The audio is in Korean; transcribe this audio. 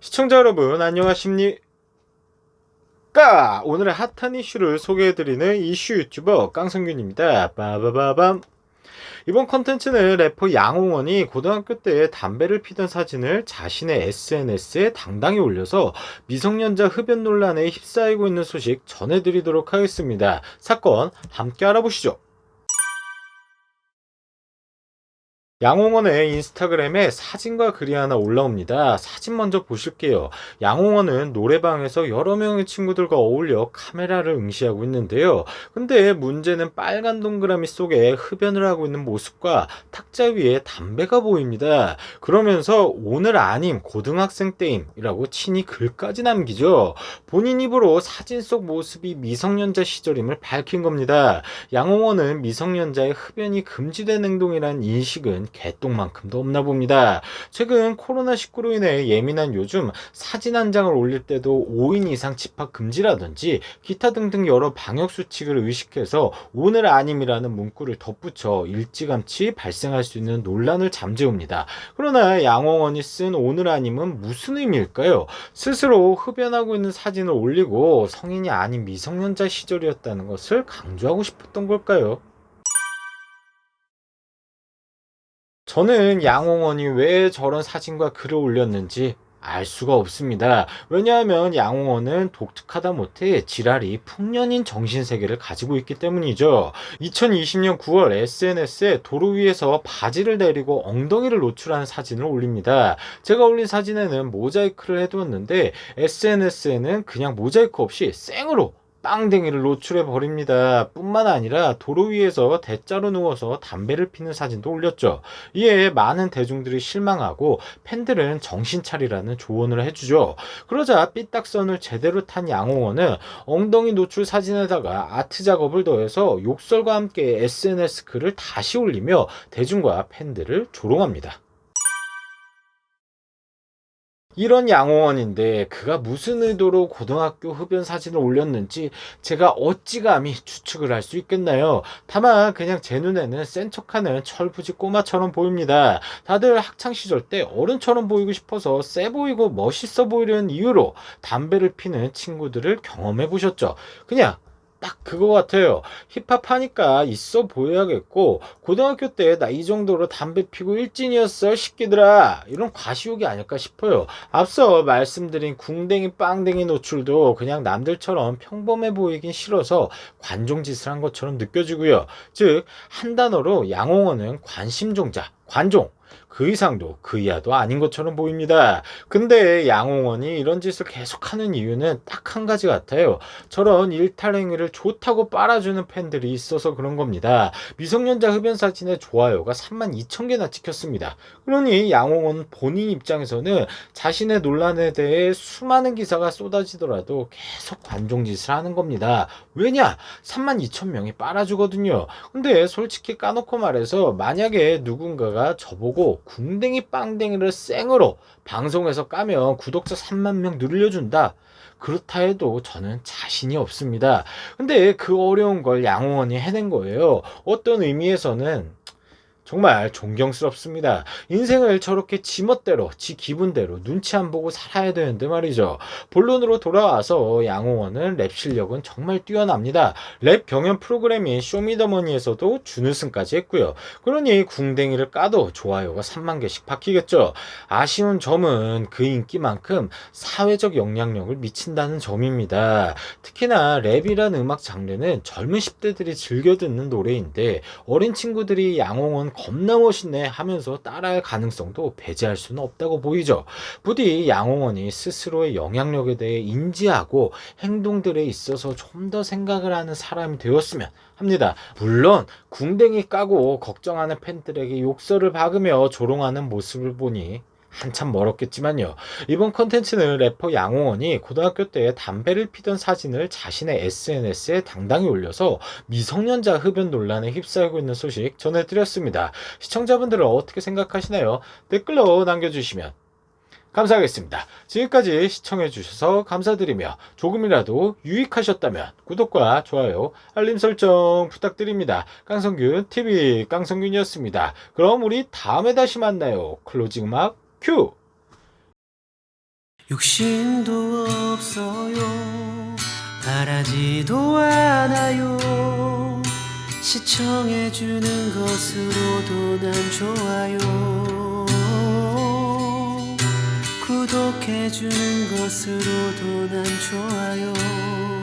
시청자 여러분 안녕하십니까? 오늘의 핫한 이슈를 소개해드리는 이슈 유튜버 깡성균입니다. 빠바바밤. 이번 컨텐츠는 래퍼 양홍원이 고등학교 때 담배를 피던 사진을 자신의 SNS에 당당히 올려서 미성년자 흡연 논란에 휩싸이고 있는 소식 전해드리도록 하겠습니다. 사건 함께 알아보시죠. 양홍원의 인스타그램에 사진과 글이 하나 올라옵니다. 사진 먼저 보실게요. 양홍원은 노래방에서 여러 명의 친구들과 어울려 카메라를 응시하고 있는데요. 근데 문제는 빨간 동그라미 속에 흡연을 하고 있는 모습과 탁자 위에 담배가 보입니다. 그러면서 오늘 아님 고등학생 때임이라고 친히 글까지 남기죠. 본인 입으로 사진 속 모습이 미성년자 시절임을 밝힌 겁니다. 양홍원은 미성년자의 흡연이 금지된 행동이란 인식은 개똥만큼도 없나 봅니다. 최근 코로나19로 인해 예민한 요즘 사진 한 장을 올릴 때도 5인 이상 집합 금지라든지 기타 등등 여러 방역 수칙을 의식해서 오늘 아님이라는 문구를 덧붙여 일찌감치 발생할 수 있는 논란을 잠재웁니다. 그러나 양홍원이 쓴 오늘 아님은 무슨 의미일까요? 스스로 흡연하고 있는 사진을 올리고 성인이 아닌 미성년자 시절이었다는 것을 강조하고 싶었던 걸까요? 저는 양홍원이 왜 저런 사진과 글을 올렸는지 알 수가 없습니다. 왜냐하면 양홍원은 독특하다 못해 지랄이 풍년인 정신세계를 가지고 있기 때문이죠. 2020년 9월 SNS에 도로 위에서 바지를 내리고 엉덩이를 노출한 사진을 올립니다. 제가 올린 사진에는 모자이크를 해두었는데 SNS에는 그냥 모자이크 없이 생으로 빵댕이를 노출해 버립니다. 뿐만 아니라 도로 위에서 대자로 누워서 담배를 피는 사진도 올렸죠. 이에 많은 대중들이 실망하고 팬들은 정신 차리라는 조언을 해주죠. 그러자 삐딱선을 제대로 탄 양홍원은 엉덩이 노출 사진에다가 아트 작업을 더해서 욕설과 함께 SNS 글을 다시 올리며 대중과 팬들을 조롱합니다. 이런 양호원인데 그가 무슨 의도로 고등학교 흡연 사진을 올렸는지 제가 어찌 감히 추측을 할 수 있겠나요? 다만 그냥 제 눈에는 센 척하는 철부지 꼬마처럼 보입니다. 다들 학창 시절 때 어른처럼 보이고 싶어서 세 보이고 멋있어 보이려는 이유로 담배를 피는 친구들을 경험해 보셨죠? 그냥 딱 그거 같아요. 힙합 하니까 있어 보여야겠고 고등학교 때 나 이 정도로 담배 피고 일진이었어 시끼들아 이런 과시욕이 아닐까 싶어요. 앞서 말씀드린 궁댕이 빵댕이 노출도 그냥 남들처럼 평범해 보이긴 싫어서 관종짓을 한 것처럼 느껴지고요. 즉 한 단어로 양홍어는 관심종자 관종 그 이상도 그 이하도 아닌 것처럼 보입니다. 근데 양홍원이 이런 짓을 계속하는 이유는 딱 한 가지 같아요. 저런 일탈행위를 좋다고 빨아주는 팬들이 있어서 그런 겁니다. 미성년자 흡연 사진의 좋아요가 3만 2천 개나 찍혔습니다. 그러니 양홍원 본인 입장에서는 자신의 논란에 대해 수많은 기사가 쏟아지더라도 계속 관종짓을 하는 겁니다. 왜냐? 3만 2천 명이 빨아주거든요. 근데 솔직히 까놓고 말해서 만약에 누군가가 저보고 궁댕이 빵댕이를 생으로 방송에서 까면 구독자 3만 명 늘려준다. 그렇다 해도 저는 자신이 없습니다. 근데 그 어려운 걸 양홍원이 해낸 거예요. 어떤 의미에서는 정말 존경스럽습니다. 인생을 저렇게 지멋대로, 지 기분대로 눈치 안 보고 살아야 되는데 말이죠. 본론으로 돌아와서 양홍원은 랩 실력은 정말 뛰어납니다. 랩 경연 프로그램인 쇼미더머니에서도 준우승까지 했고요. 그러니 궁댕이를 까도 좋아요가 3만 개씩 바뀌겠죠. 아쉬운 점은 그 인기만큼 사회적 영향력을 미친다는 점입니다. 특히나 랩이란 음악 장르는 젊은 10대들이 즐겨 듣는 노래인데 어린 친구들이 양홍원 겁나 멋있네 하면서 따라할 가능성도 배제할 수는 없다고 보이죠. 부디 양홍원이 스스로의 영향력에 대해 인지하고 행동들에 있어서 좀 더 생각을 하는 사람이 되었으면 합니다. 물론 궁뎅이 까고 걱정하는 팬들에게 욕설을 박으며 조롱하는 모습을 보니 한참 멀었겠지만요. 이번 컨텐츠는 래퍼 양홍원이 고등학교 때 담배를 피던 사진을 자신의 SNS에 당당히 올려서 미성년자 흡연 논란에 휩싸이고 있는 소식 전해드렸습니다. 시청자분들은 어떻게 생각하시나요? 댓글로 남겨주시면 감사하겠습니다. 지금까지 시청해주셔서 감사드리며 조금이라도 유익하셨다면 구독과 좋아요, 알림 설정 부탁드립니다. 깡성균 TV 깡성균이었습니다. 그럼 우리 다음에 다시 만나요. 클로징 음악 큐! 욕심도 없어요. 바라지도 않아요. 시청해주는 것으로도 난 좋아요. 구독해주는 것으로도 난 좋아요